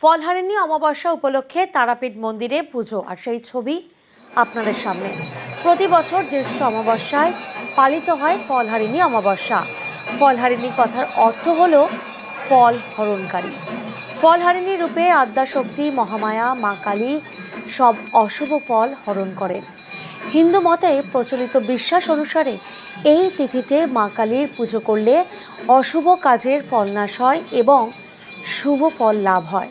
ফলহারিণী অমাবস্যা উপলক্ষে তারাপীঠ মন্দিরে পুজো। আর সেই ছবি আপনাদের সামনে। প্রতি বছর জ্যৈষ্ঠ অমাবস্যায় পালিত হয় ফলহারিণী অমাবস্যা। ফলহারিণী কথার অর্থ হল ফল হরণকারী। ফলহারিণী রূপে আদ্যাশক্তি, মহামায়া, মা কালী সব অশুভ ফল হরণ করেন। হিন্দু মতে প্রচলিত বিশ্বাস অনুসারে এই তিথিতে মা কালীর পুজো করলে অশুভ কাজের ফলনাশ হয় এবং শুভ ফল লাভ হয়।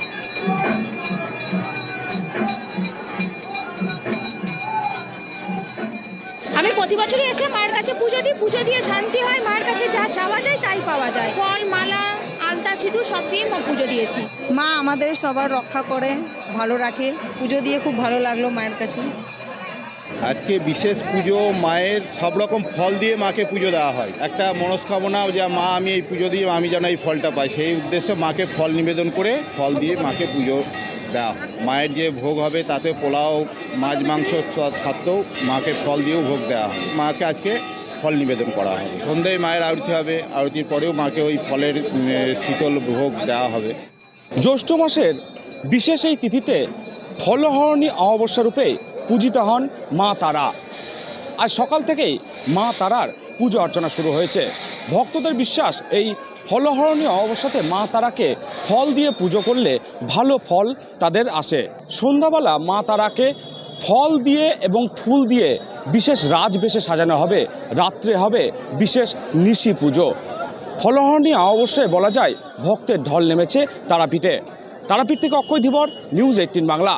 আমি প্রতি বছরই এসে মায়ের কাছে পুজো দিই পুজো দিয়ে শান্তি হয় মায়ের কাছে যা চাওয়া যায় তাই পাওয়া যায়। ফল মালা আলতা সিঁদুর সব দিয়ে মা পুজো দিয়েছি। মা আমাদের সবার রক্ষা করে ভালো রাখে। পুজো দিয়ে খুব ভালো লাগল মায়ের কাছে। আজকে বিশেষ পুজো মায়ের সব রকম ফল দিয়ে মাকে পুজো দেওয়া হয়। একটা মনস্কামনা যে মা আমি এই পুজো দিয়ে আমি যেন এই ফলটা পাই। সেই উদ্দেশ্যে মাকে ফল নিবেদন করে ফল দিয়ে মাকে পুজো দেওয়া মায়ের যে ভোগ হবে তাতে পোলাও, মাছ, মাংস সাথেও মাকে ফল দিয়েও ভোগ দেওয়া হয়। মাকে আজকে ফল নিবেদন করা হবে সন্ধ্যায় মায়ের আরতি হবে। আরতির পরেও মাকে ওই ফলের শীতল ভোগ দেওয়া হবে। জ্যৈষ্ঠ মাসের বিশেষ এই তিথিতে ফলহরণী অমাবস্যা রূপে পূজিত হন মা তারা। আজ সকাল থেকেই মা তারার পুজো অর্চনা শুরু হয়েছে। ভক্তদের বিশ্বাস, এই ফলহরণী অমাবস্যাতে মা তারাকে ফল দিয়ে পুজো করলে ভালো ফল তাদের আসে। সন্ধ্যাবেলা মা তারাকে ফল দিয়ে এবং ফুল দিয়ে বিশেষ রাজবেশে সাজানো হবে। রাত্রে হবে বিশেষ নিশি পুজো। ফলহরণী অবশ্যই বলা যায়, ভক্তের ঢল নেমেছে তারাপীঠে। তারাপীঠ থেকে অক্ষয় ধীবর, নিউজ এইটিন বাংলা।